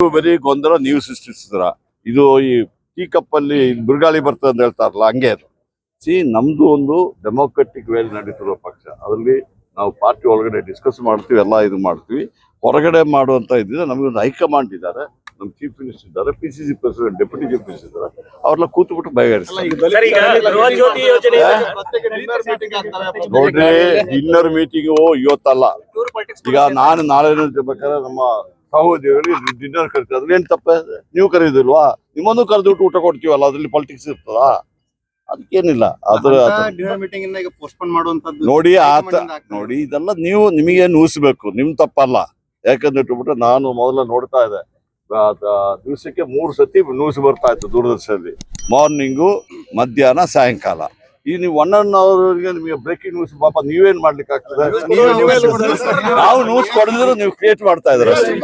ನೀವು ಬರೀ ಗೊಂದಲ ನೀವು ಸೃಷ್ಟಿಸಿದ್ರ. ಇದು ಈ ಟೀ ಕಪ್ ಅಲ್ಲಿ ಬಿರುಗಾಳಿ ಬರ್ತದೆ ಅಂತ ಹೇಳ್ತಾರಲ್ಲ ಹಂಗೆ ಅದು. ಸಿ ನಮ್ದು ಒಂದು ಡೆಮೋಕ್ರೆಟಿಕ್ ವೇಲ್ ನಡೀತಿರೋ ಪಕ್ಷ. ಅದರಲ್ಲಿ ನಾವು ಪಾರ್ಟಿ ಒಳಗಡೆ ಡಿಸ್ಕಸ್ ಮಾಡ್ತೀವಿ ಎಲ್ಲ ಇದು ಮಾಡ್ತೀವಿ. ಹೊರಗಡೆ ಮಾಡುವಂತ ಇದ್ರೆ ನಮಗೆ ಒಂದು ಹೈಕಮಾಂಡ್ ಇದ್ದಾರೆ. ನಮ್ಮ ಚೀಫ್ ಮಿನಿಸ್ಟರ್ ಇದ್ದಾರೆ P C C president deputy chief minister ಇದ್ದಾರೆ. ಅವ್ರಲ್ಲ ಕೂತ್ಬಿಟ್ಟು ಬಗೆಹರಿಸ್ತಾರೆ ನೋಡ್ರಿ ಡಿನ್ನರ್ ಮೀಟಿಂಗ್ ಇವತ್ತಲ್ಲ. ಈಗ ನಾನು ನಾಳೆ ಬೇಕಾದ್ರೆ ನಮ್ಮ ಸಹೋದರಿಗಳಿಗೆ ಡಿನ್ನರ್ ಕರಿತೀವಿ ಅದ್ರಲ್ಲಿ ಏನ್ ತಪ್ಪ? ನೀವು ಕರೀದಿಲ್ವಾ? ನಿಮ್ಮನ್ನು ಕರೆದ್ಬಿಟ್ಟು ಊಟ ಕೊಡ್ತೀವಲ್ಲ ಅದ್ರಲ್ಲಿ ಪಾಲಿಟಿಕ್ಸ್ ಇರ್ತದ? ಅದಕ್ಕೇನಿಲ್ಲ. ಅದ್ರ ನೋಡಿ ಆತ ನೋಡಿ ಇದೆಲ್ಲ ನೀವು ನಿಮಗೆ ನೂಸ್ಬೇಕು. ನಿಮ್ ತಪ್ಪಲ್ಲ. ಯಾಕಂದ್ರೆ ಇಟ್ಬಿಟ್ಟು ನಾನು ಮೊದಲ ನೋಡ್ತಾ ಇದ್ದೆ. ದಿವಸಕ್ಕೆ ಮೂರು ಸತಿ ನ್ಯೂಸ್ ಬರ್ತಾ ಇತ್ತು ದೂರದರ್ಶನದಲ್ಲಿ. ಮಾರ್ನಿಂಗು ಮಧ್ಯಾಹ್ನ ಸಾಯಂಕಾಲ. ಈ ನೀವು ಒನ್ ಅನ್ ಅವರ್ಗೆ ನಿಮಗೆ ಬ್ರೇಕಿಂಗ್ ನ್ಯೂಸ್ ಪಾಪ ನೀವೇನ್ ಮಾಡ್ಲಿಕ್ಕೆ ಆಗ್ತದೆ ನೀವೇ- ನ್ಯೂಸ್ ಕೊಡಿದ್ರು ನೀವು ಕ್ರಿಯೇಟ್ ಮಾಡ್ತಾ ಇದ್ರೆ ಅಷ್ಟೇ